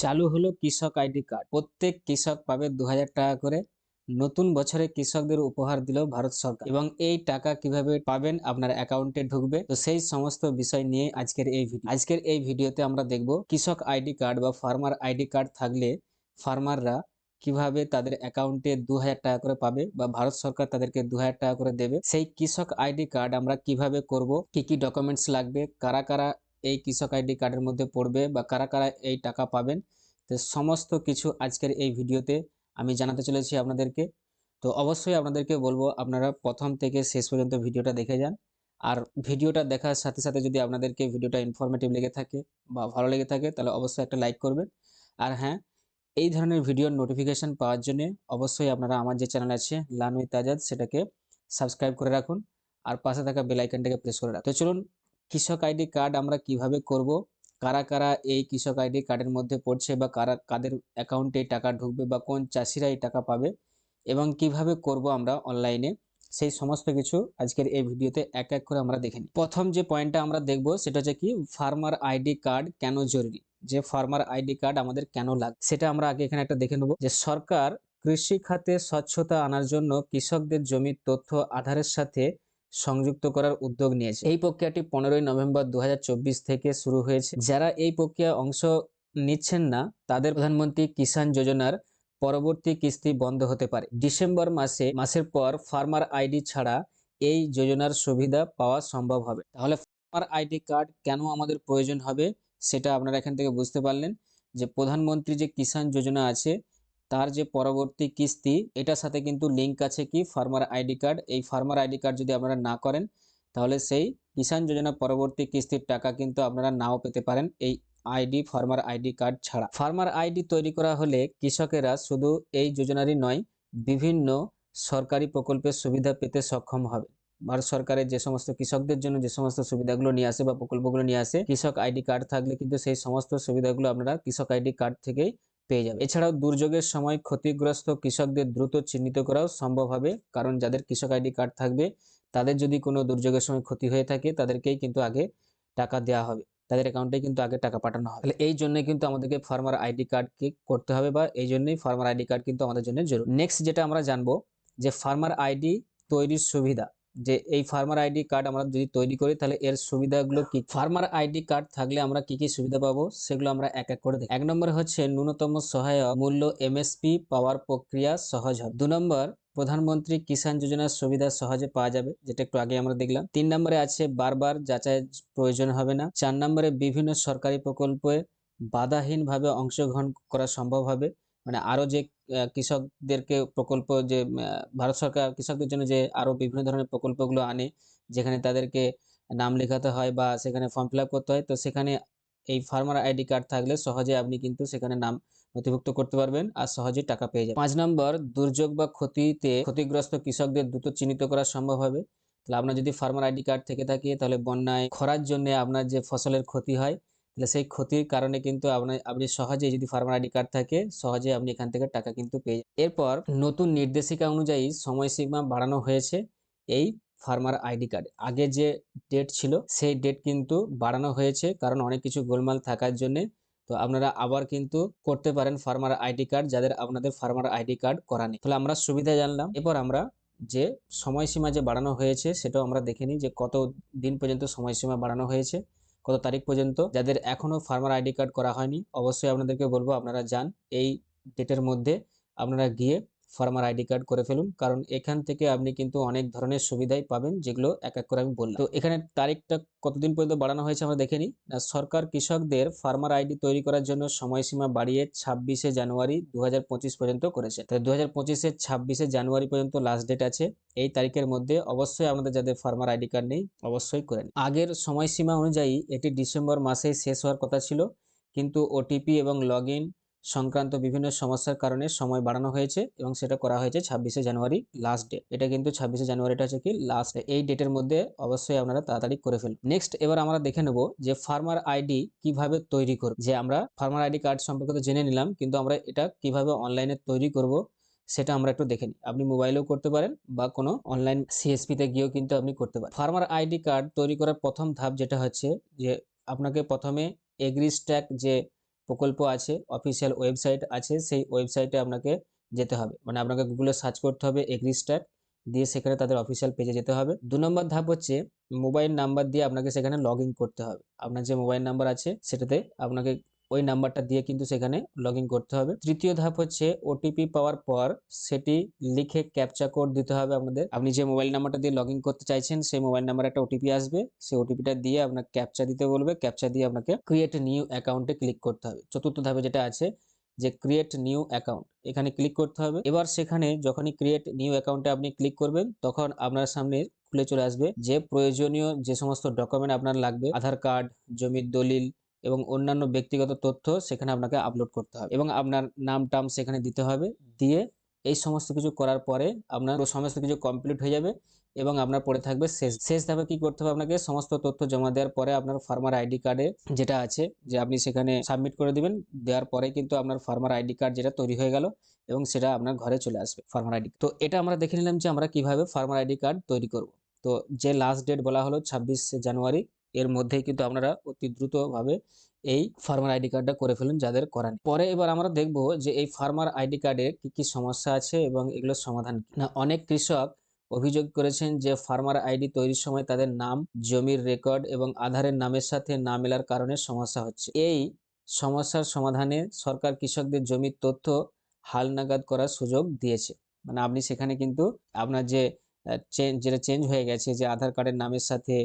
চালু হলো কৃষক আইডি কার্ড। প্রত্যেক কৃষক পাবে দু হাজার টাকা করে। নতুন বছরে কৃষকদের উপহার দিল ভারত সরকার। এবং এই টাকা কীভাবে পাবেন আপনার অ্যাকাউন্টে ঢুকবে, তো সেই সমস্ত বিষয় নিয়ে আজকের এই ভিডিও। আজকের এই ভিডিওতে আমরা দেখব কৃষক আইডি কার্ড বা ফার্মার আইডি কার্ড থাকলে ফার্মাররা কীভাবে তাদের অ্যাকাউন্টে দু হাজার টাকা করে পাবে বা ভারত সরকার তাদেরকে দু হাজার টাকা করে দেবে। সেই কৃষক আইডি কার্ড আমরা কীভাবে করব, কি কি ডকুমেন্টস লাগবে, কারা কারা এই কৃষক আইডি কার্ডের মধ্যে পড়বে বা কারা কারা এই টাকা পাবেন। তো সমস্ত কিছু আজকের এই ভিডিওতে আমি জানাতে চলেছি আপনাদেরকে। তো অবশ্যই আপনাদেরকে বলব, আপনারা প্রথম থেকে শেষ পর্যন্ত ভিডিওটা দেখে যান। আর ভিডিওটা দেখার সাথে সাথে যদি আপনাদেরকে ভিডিওটা ইনফরমেটিভ লেগে থাকে বা ভালো লেগে থাকে, তাহলে অবশ্যই একটা লাইক করবেন। আর হ্যাঁ এই ধরনের ভিডিওর নোটিফিকেশান পাওয়ার জন্য অবশ্যই আপনারা আমার যে চ্যানেল আছে লান উইথ আজাদ সেটাকে সাবস্ক্রাইব করে রাখুন। আর পাশে থাকা বেল আইকনটাকে প্রেস করে রাখুন। তো চলুন কৃষক আইডি কার্ড আমরা কীভাবে করব? কারা কারা এই কৃষক আইডি কার্ডের মধ্যে পড়ছে বা কারা কাদের অ্যাকাউন্টে টাকা ঢুকবে বা কোন চাষিরা এই টাকা পাবে এবং কীভাবে করব আমরা অনলাইনে সেই সমস্ত কিছু আজকের এই ভিডিওতে এক এক করে আমরা দেখে নিই। প্রথম যে পয়েন্টটা আমরা দেখব সেটা হচ্ছে কি ফার্মার আইডি কার্ড কেন জরুরি? যে ফার্মার আইডি কার্ড আমাদের কেন লাগে সেটা আমরা আগে এখানে একটা দেখে নেব। যে সরকার কৃষি খাতে স্বচ্ছতা আনার জন্য কৃষকদের জমির তথ্য আধারের সাথে সংযুক্ত করার উদ্যোগ নিয়েছে। এই প্রক্রিয়াটি পনেরোই নভেম্বর দু হাজার চব্বিশ থেকে শুরু হয়েছে। যারা এই প্রক্রিয়া অংশ নিচ্ছেন না, তাদের প্রধানমন্ত্রী কিষাণ যোজনার পরবর্তী কিস্তি বন্ধ হতে পারে। ডিসেম্বর মাসে, মাসের পর ফার্মার আইডি ছাড়া এই যোজনার সুবিধা পাওয়া সম্ভব হবে। তাহলে ফার্মার আইডি কার্ড কেন আমাদের প্রয়োজন হবে, সেটা আপনারা এখান থেকে বুঝতে পারলেন। যে প্রধানমন্ত্রী যে কিষাণ যোজনা আছে তার যে পরবর্তী কিস্তি, এটার সাথে কিন্তু লিঙ্ক আছে কি? ফার্মার আইডি কার্ড এই ফার্মার আইডি কার্ড যদি আপনারা না করেন, তাহলে সেই কিষাণ যোজনা পরবর্তী কিস্তির টাকা কিন্তু আপনারা নাও পেতে পারেন এই আইডি ফার্মার আইডি কার্ড ছাড়া। ফার্মার আইডি তৈরি করা হলে কৃষকেরা শুধু এই যোজনারই নয়, বিভিন্ন সরকারি প্রকল্পের সুবিধা পেতে সক্ষম হবে। ভারত সরকারের যে সমস্ত কৃষকদের জন্য যে সমস্ত সুবিধাগুলো নিয়ে আসে বা প্রকল্পগুলো নিয়ে আসে, কৃষক আইডি কার্ড থাকলে কিন্তু সেই সমস্ত সুবিধাগুলো আপনারা কৃষক আইডি কার্ড থেকেই পেয়ে যাবে। এছাড়াও দুর্যোগের সময় ক্ষতিগ্রস্ত কৃষকদের দ্রুত চিহ্নিত করাও সম্ভব হবে, কারণ যাদের কৃষক আইডি কার্ড থাকবে, তাদের যদি কোনো দুর্যোগের সময় ক্ষতি হয়ে থাকে, তাদেরকেই কিন্তু আগে টাকা দেওয়া হবে। তাদের অ্যাকাউন্টে কিন্তু আগে টাকা পাঠানো হবে। এই জন্যই কিন্তু আমাদেরকে ফার্মার আইডি কার্ডকে করতে হবে বা এই জন্যই ফার্মার আইডি কার্ড কিন্তু আমাদের জন্য জরুরি। নেক্সট যেটা আমরা জানব, যে ফার্মার আইডি তৈরির সুবিধা। যে এই ফার্মার আইডি কার্ড আমরা যদি তৈরি করি, তাহলে এর সুবিধাগুলো কি? ফার্মার আইডি কার্ড থাকলে আমরা কি কি সুবিধা পাবো? সেগুলো আমরা এক এক করে দেখি। এক নম্বর হচ্ছে ন্যূনতম সহায়ক মূল্য এমএসপি পাওয়ার প্রক্রিয়া সহজ হবে। দু নম্বর, প্রধানমন্ত্রী কিষাণ যোজনার সুবিধা সহজে পাওয়া যাবে, যেটা একটু আগে আমরা দেখলাম। তিন নম্বরে আছে বারবার যাচাই প্রয়োজন হবে না। চার নম্বরে বিভিন্ন সরকারি প্রকল্পে বাধাহীনভাবে অংশগ্রহণ করা সম্ভব হবে। মানে আরও যে কৃষকদেরকে প্রকল্প যে ভারত সরকার কৃষকদের জন্য যে আরও বিভিন্ন ধরনের প্রকল্পগুলো আনে, যেখানে তাদেরকে নাম লেখাতে হয় বা সেখানে ফর্ম ফিল করতে হয়, তো সেখানে এই ফার্মার আইডি কার্ড থাকলে সহজে আপনি কিন্তু সেখানে নাম নথিভুক্ত করতে পারবেন আর সহজে টাকা পেয়ে যাবেন। পাঁচ নম্বর, দুর্যোগ বা ক্ষতিতে ক্ষতিগ্রস্ত কৃষকদের দ্রুত চিহ্নিত করা সম্ভব হবে। তাহলে আপনার যদি ফার্মার আইডি কার্ড থেকে থাকে, তাহলে বন্যায় খরার জন্য আপনার যে ফসলের ক্ষতি হয় তাহলে সেই ক্ষতির কারণে কিন্তু আপনি সহজেই যদি ফার্মার আইডি কার্ড থাকে, সহজে আপনি এখান থেকে টাকা কিন্তু পেয়ে এরপর নতুন নির্দেশিকা অনুযায়ী সময়সীমা বাড়ানো হয়েছে এই ফার্মার আইডি কার্ড আগে যে ডেট ছিল, সেই ডেট কিন্তু বাড়ানো হয়েছে, কারণ অনেক কিছু গোলমাল থাকার জন্যে। তো আপনারা আবার কিন্তু করতে পারেন ফার্মার আইডি কার্ড যাদের আপনাদের ফার্মার আইডি কার্ড করা নেই। তাহলে আমরা সুবিধা জানলাম। এরপর আমরা যে সময়সীমা যে বাড়ানো হয়েছে, সেটাও আমরা দেখে নিই যে কত দিন পর্যন্ত সময়সীমা বাড়ানো হয়েছে। কত তারিখ পর্যন্ত? যাদের এখনও ফার্মার আইডি কার্ড করা হয়নি, অবশ্যই আপনাদেরকে বলব আপনারা যান। এই ডেটের মধ্যে আপনারা গিয়ে ফার্মার আইডি কার্ড করে ফেলুন। কারণ এখান থেকে আপনি কিন্তু অনেক ধরনের সুবিধাই পাবেন, যেগুলো এক এক করে আমি বললাম। তো এখানে তারিখটা কতদিন পর্যন্ত বাড়ানো হয়েছে আমরা দেখে নিই। সরকার কৃষকদের ফার্মার আইডি তৈরি করার জন্য সময়সীমা বাড়িয়ে ছাব্বিশে জানুয়ারি দু হাজার পঁচিশ পর্যন্ত করেছে। তো দু হাজার পঁচিশের ছাব্বিশে জানুয়ারি পর্যন্ত লাস্ট ডেট আছে। এই তারিখের মধ্যে অবশ্যই আপনাদের যাদের ফার্মার আইডি কার্ড নেই, অবশ্যই করেন আগের সময়সীমা অনুযায়ী এটি ডিসেম্বর মাসে শেষ হওয়ার কথা ছিল। কিন্তু ওটিপি এবং লগ সংক্রান্ত বিভিন্ন সমস্যার কারণে সময় বাড়ানো হয়েছে এবং সেটা করা হয়েছে ছাব্বিশে জানুয়ারি লাস্ট ডে এটা কিন্তু ছাব্বিশে জানুয়ারিটা হচ্ছে কি লাস্ট ডে এই ডেটের মধ্যে অবশ্যই আপনারা তাড়াতাড়ি করে ফেলুন। নেক্সট এবার আমরা দেখে নেব যে ফার্মার আইডি কীভাবে তৈরি করব। যে আমরা ফার্মার আইডি কার্ড সম্পর্কে তো জেনে নিলাম, কিন্তু আমরা এটা কীভাবে অনলাইনে তৈরি করব সেটা আমরা একটু দেখে নিই। আপনি মোবাইলেও করতে পারেন বা কোনো অনলাইন সিএসপিতে গিয়েও কিন্তু আপনি করতে পারেন। ফার্মার আইডি কার্ড তৈরি করার প্রথম ধাপ যেটা হচ্ছে যে আপনাকে প্রথমে এগ্রিস্ট্যাক যে প্রকল্প আছে অফিসিয়াল ওয়েবসাইট আছে, সেই ওয়েবসাইটে আপনাকে যেতে হবে। মানে আপনাকে গুগলে সার্চ করতে হবে এগ্রিস্টার দিয়ে সেখানে তাদের অফিসিয়াল পেজে যেতে হবে। দু নম্বর ধাপ হচ্ছে মোবাইল নাম্বার দিয়ে আপনাকে সেখানে লগ করতে হবে। আপনার যে মোবাইল নাম্বার আছে, সেটাতে আপনাকে ওই নাম্বারটা দিয়ে কিন্তু সেখানে লগ করতে হবে। তৃতীয় ধাপ হচ্ছে ওটিপি পাওয়ার পর সেটি লিখে ক্যাপচা কোড দিতে হবে আপনাদের আপনি যে মোবাইল নাম্বারটা দিয়ে লগ করতে চাইছেন, সেই মোবাইল নাম্বার একটা ওটিপি আসবে। সেই ওটিপিটা দিয়ে আপনাকে ক্যাপচা দিতে বলবে। ক্যাপচা দিয়ে আপনাকে ক্রিয়েট নিউ অ্যাকাউন্টে ক্লিক করতে হবে। চতুর্থ ধাপে যেটা আছে যে ক্রিয়েট নিউ অ্যাকাউন্ট এখানে ক্লিক করতে হবে। এবার সেখানে যখনই ক্রিয়েট নিউ অ্যাকাউন্টে আপনি ক্লিক করবেন, তখন আপনার সামনে খুলে চলে আসবে যে প্রয়োজনীয় যে সমস্ত ডকুমেন্ট আপনার লাগবে, আধার কার্ড জমির দলিল এবং অন্যান্য ব্যক্তিগত তথ্য সেখানে আপনাকে আপলোড করতে হবে। এবং আপনার নাম টাম সেখানে দিতে হবে। দিয়ে এই সমস্ত কিছু করার পরে আপনার সমস্ত কিছু কমপ্লিট হয়ে যাবে এবং আপনার পড়ে থাকবে শেষ। শেষ ধাপে কি করতে হবে আপনাকে? সমস্ত তথ্য জমা দেওয়ার পরে আপনার ফার্মার আইডি কার্ডে যেটা আছে, যে আপনি সেখানে সাবমিট করে দিবেন। দেওয়ার পরে কিন্তু আপনার ফার্মার আইডি কার্ড যেটা তৈরি হয়ে গেল এবং সেটা আপনার ঘরে চলে আসবে ফার্মার আইডি তো এটা আমরা দেখে নিলাম যে আমরা কীভাবে ফার্মার আইডি কার্ড তৈরি করব। তো যে লাস্ট ডেট বলা হলো ছাব্বিশ জানুয়ারি এর মধ্যেই কিন্তু আপনারা অতি দ্রুতভাবে এই ফার্মার আইডি কার্ডটা করে ফেলুন যাদের করেন পরে এবার আমরা দেখব যে এই ফার্মার আইডি কার্ডের কি কি সমস্যা আছে এবং এগুলোর সমাধান। না, অনেক কৃষক অভিযোগ করেছেন যে ফার্মার আইডি তৈরির সময় তাদের নাম, জমির রেকর্ড এবং আধারের নামের সাথে না মেলার কারণে সমস্যা হচ্ছে। এই সমস্যার সমাধানে সরকার কৃষকদের জমির তথ্য হালনাগাদ করার সুযোগ দিয়েছে। মানে আপনি সেখানে কিন্তু আপনার যে চেঞ্জ যেটা চেঞ্জ হয়ে গেছে যে আধার কার্ডের নামের সাথে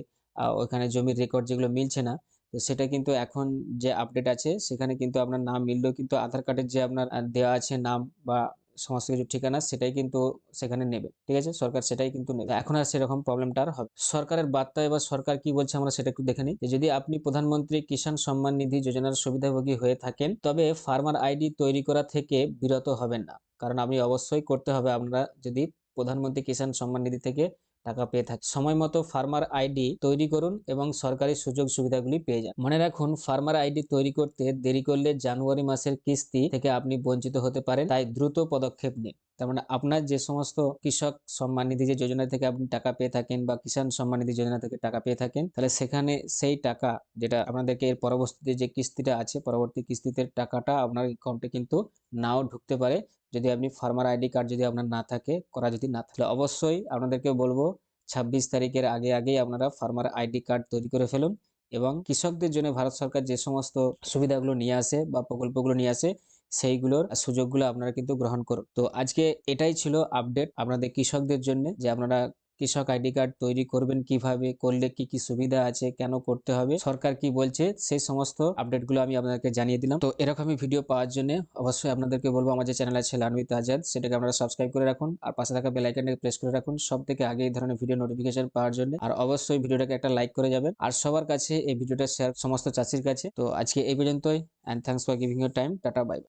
ওখানে জমির রেকর্ড যেগুলো মিলছে না, তো সেটা কিন্তু এখন যে আপডেট আছে, সেখানে কিন্তু আপনার নাম মিললেও কিন্তু আধার কার্ডের যে আপনার দেওয়া আছে নাম বা সমস্ত কিছু ঠিকানা, সেটাই কিন্তু সেখানে নেবে, ঠিক আছে? সরকার সেটাই কিন্তু নেবে। এখন আর সেরকম প্রবলেমটা আর হবে সরকারের বার্তা এবার সরকার কি বলছে আমরা সেটা একটু দেখে নিই। যদি আপনি প্রধানমন্ত্রী কিষাণ সম্মান নিধি যোজনার সুবিধাভোগী হয়ে থাকেন, তবে ফার্মার আইডি তৈরি করা থেকে বিরত হবেন না। কারণ আপনি অবশ্যই করতে হবে আপনারা যদি প্রধানমন্ত্রী কিষাণ সম্মান নিধি থেকে টাকা পেয়ে থাকে। সময় মতো ফার্মার আইডি তৈরি করুন এবং সরকারি সুযোগ সুবিধাগুলি পেয়ে যান। মনে রাখুন, ফার্মার আইডি তৈরি করতে দেরি করলে জানুয়ারি মাসের কিস্তি থেকে আপনি বঞ্চিত হতে পারেন, তাই দ্রুত পদক্ষেপ নিন। তার মানে আপনার যে সমস্ত কৃষক সম্মান নিধি যে যোজনা থেকে আপনি টাকা পেয়ে থাকেন বা কিষাণ সম্মান নিধি যোজনা থেকে টাকা পেয়ে থাকেন, তাহলে সেখানে সেই টাকা যেটা আপনাদেরকে এর পরবর্তীতে যে কিস্তিটা আছে, পরবর্তী কিস্তিতে টাকাটা আপনার অ্যাকাউন্টে কিন্তু নাও ঢুকতে পারে। যদি আপনি ফার্মার আইডি কার্ড যদি আপনার না থাকে, করা যদি না থাকে অবশ্যই আপনাদেরকে বলব, ছাব্বিশ তারিখের আগে আগেই আপনারা ফার্মার আইডি কার্ড তৈরি করে ফেলুন এবং কৃষকদের জন্য ভারত সরকার যে সমস্ত সুবিধাগুলো নিয়ে আসে বা প্রকল্পগুলো নিয়ে আসে সেইগুলোর সুযোগগুলো আপনারা কিন্তু গ্রহণ করুন। তো আজকে এটাই ছিল আপডেট আপনাদের কৃষকদের জন্য যে আপনারা কৃষক আইডি কার্ড তৈরি করবেন কীভাবে, করলে কি কি সুবিধা আছে, কেন করতে হবে, সরকার কি বলছে, সেই সমস্ত আপডেটগুলো আমি আপনাদেরকে জানিয়ে দিলাম। তো এরকমই ভিডিও পাওয়ার জন্য অবশ্যই আপনাদেরকে বলব আমার যে চ্যানেল আছে লানবিত আজাদ সেটাকে আপনারা সাবস্ক্রাইব করে রাখুন আর পাশে থাকা বেল আইকনটাকে প্রেস করে রাখুন সব থেকে আগে এই ধরনের ভিডিও নোটিফিকেশন পাওয়ার জন্য। আর অবশ্যই ভিডিওটাকে একটা লাইক করে যাবেন। আর সবার কাছে এই ভিডিওটা শেয়ার সমস্ত চাষির কাছে। তো আজকে এই পর্যন্তই and thanks for giving your time tata bye